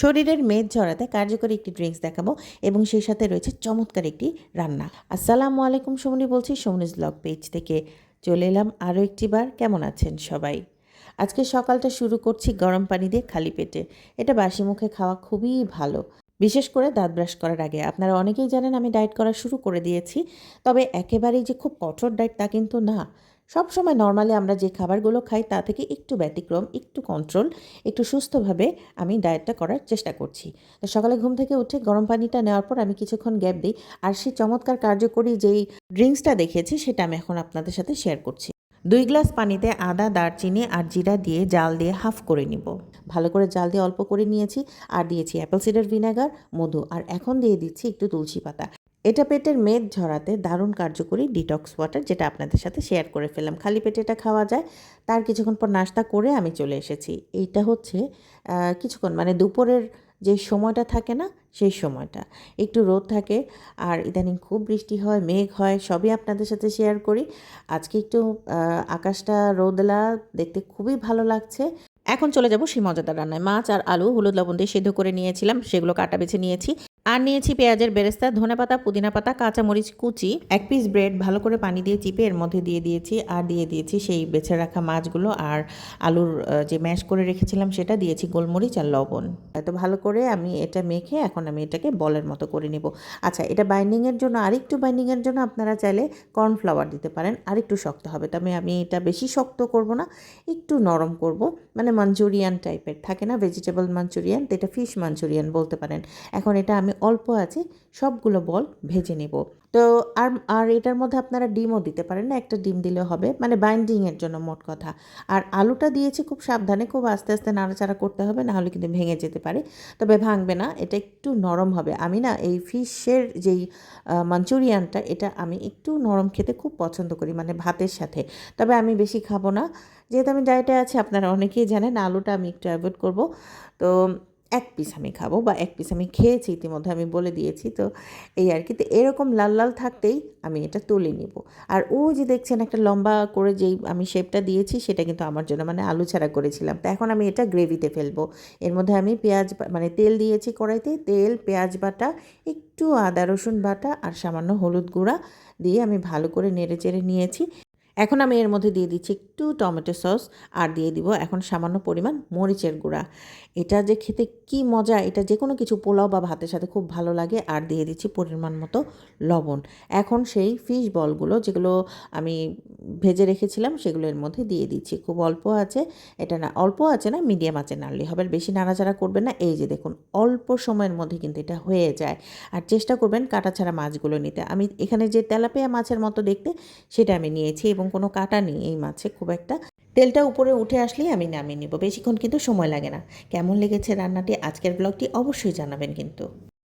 শরীরের মেদ ঝরাতে কার্যকরী একটি ড্রিঙ্কস দেখাবো এবং সেই সাথে রয়েছে চমৎকার একটি রান্না। আসসালামু আলাইকুম, সমনি বলছি, সমনিজ ব্লগ পেজ থেকে চলে এলাম আরও একটি বার। কেমন আছেন সবাই? আজকে সকালটা শুরু করছি গরম পানি দিয়ে খালি পেটে। এটা বাসি মুখে খাওয়া খুবই ভালো। বিশেষ করে দাঁত ব্রাশ করার আগে। আপনারা অনেকেই জানেন আমি ডায়েট করা শুরু করে দিয়েছি, তবে একেবারেই যে খুব কঠোর ডায়েট তা কিন্তু না। সব সময় নর্মালি আমরা যে খাবারগুলো খাই তা থেকে একটু ব্যতিক্রম, একটু কন্ট্রোল একটু সুস্থভাবে আমি ডায়েটটা করার চেষ্টা করছি। তো সকালে ঘুম থেকে উঠে গরম পানিটা নেওয়ার পর আমি কিছুক্ষণ গ্যাপ দিই আর সেই চমৎকার কার্যকরী যেই ড্রিঙ্কসটা দেখিয়েছি সেটা আমি এখন আপনাদের সাথে শেয়ার করছি। দুই গ্লাস পানিতে আদা, দারচিনি আর জিরা দিয়ে জাল দিয়ে হাফ করে নিব। ভালো করে জাল দিয়ে অল্প করে নিয়েছি আর দিয়েছি অ্যাপেল সিডার ভিনেগার মধু আর এখন দিয়ে দিচ্ছি একটু তুলসী পাতা। এটা পেটের মেদ ঝরাতে দারুণ কার্যকরী ডিটক্স ওয়াটার যেটা আপনাদের সাথে শেয়ার করে ফেললাম। খালি পেটে এটা খাওয়া যায়। তার কিছুক্ষণ পর নাস্তা করে আমি চলে এসেছি। এইটা হচ্ছে কিছুক্ষণ মানে দুপুরের যে সময়টা থাকে না, সেই সময়টা। একটু রোদ থাকে আর ইদানিং খুব বৃষ্টি হয়, মেঘ হয়, সবই আপনাদের সাথে শেয়ার করি। আজকে একটু আকাশটা রোদলা, দেখতে খুবই ভালো লাগছে। এখন চলে যাব সেই মজাদার রান্নায়। মাছ আর আলু, হলুদ লবণ দিয়ে সেদ্ধ করে নিয়েছিলাম। সেগুলো কাটা বেছে নিয়েছি। আর নিয়েছি পেঁয়াজের বেরেস্তা ধনে পাতা পুদিনা পাতা কাঁচামরিচ, কুচি, এক পিস ব্রেড ভালো করে পানি দিয়ে চিপে এর মধ্যে দিয়ে দিয়েছি আর দিয়ে দিয়েছি সেই বেছে রাখা মাছগুলো আর আলুর যে ম্যাশ করে রেখেছিলাম সেটা, দিয়েছি গোলমরিচ আর লবণ। এত ভালো করে আমি এটা মেখে এখন আমি এটাকে বলের মতো করে নেব। আচ্ছা এটা বাইন্ডিংয়ের জন্য আরেকটু বাইন্ডিংয়ের জন্য আপনারা চাইলে কর্নফ্লাওয়ার দিতে পারেন, আরেকটু শক্ত হবে। তবে আমি এটা বেশি শক্ত করব না, একটু নরম করব মানে মাঞ্চুরিয়ান টাইপের থাকে না? ভেজিটেবল মাঞ্চুরিয়ান তো এটা ফিশ মাঞ্চুরিয়ান বলতে পারেন। এখন এটা আমি অল্প আছে, সবগুলো বল ভেজে নেব। তো আর আর এটার মধ্যে আপনারা ডিমও দিতে পারেন না, একটা ডিম দিলেও হবে মানে বাইন্ডিংয়ের জন্য মোট কথা। আর আলুটা দিয়েছি খুব সাবধানে, খুব আস্তে আস্তে নাড়াচাড়া করতে হবে, না হলে কিন্তু ভেঙে যেতে পারে। তবে ভাঙবে না, এটা একটু নরম হবে। আমি না এই ফিশের যেই মাঞ্চুরিয়ানটা, এটা আমি একটু নরম খেতে খুব পছন্দ করি মানে ভাতের সাথে। তবে আমি বেশি খাব না। যেহেতু আমি ডায়েটে আছি, আপনারা অনেকেই জানেন, আলুটা আমি একটু অ্যাভয়েড করব। তো এক পিস আমি খাব বা এক পিস আমি খেয়েছি, ইতিমধ্যে আমি বলে দিয়েছি, তো এই আর কি। তো এরকম লাল লাল থাকতেই আমি এটা তুলে নিব। আর ও যে দেখছেন একটা লম্বা করে যেই আমি শেপটা দিয়েছি, সেটা কিন্তু আমার জন্য মানে আলু ছাড়া করেছিলাম। তো এখন আমি এটা গ্রেভিতে ফেলব। এর মধ্যে আমি পেঁয়াজ মানে তেল দিয়েছি কড়াইতে। তেল, পেঁয়াজ বাটা, একটু আদা রসুন বাটা আর সামান্য হলুদ গুঁড়া দিয়ে আমি ভালো করে নেড়ে চেড়ে নিয়েছি। এখন আমি এর মধ্যে দিয়ে দিচ্ছি একটু টমেটো সস আর দিয়ে দিব এখন সামান্য পরিমাণ মরিচের গুঁড়া। এটা যে খেতে কি মজা, এটা যে কোনো কিছু পোলাও বা ভাতের সাথে খুব ভালো লাগে। আর দিয়ে দিচ্ছি পরিমাণ মতো লবণ। এখন সেই ফিশ বলগুলো যেগুলো আমি ভেজে রেখেছিলাম, সেগুলো এর মধ্যে দিয়ে দিচ্ছি। খুব অল্প আছে, এটা না অল্প আছে না মিডিয়াম আছে নাড়লে হবে। বেশি নাড়াচাড়া করবেন না, এই যে দেখুন, অল্প সময়ের মধ্যে কিন্তু এটা হয়ে যায়। আর চেষ্টা করবেন কাটা ছাড়া মাছগুলো নিতে। আমি এখানে যে তেলাপিয়া মাছের মতো দেখতে, সেটা আমি নিয়েছি এবং কোনো কাটা নেই এই মাছে, খুব একটা। তেলটা উপরে উঠে আসলেই আমি নামিয়ে নিব। বেশিক্ষণ কিন্তু সময় লাগে না। কেমন লেগেছে রান্নাটি? আজকের ব্লগটি অবশ্যই জানাবেন কিন্তু।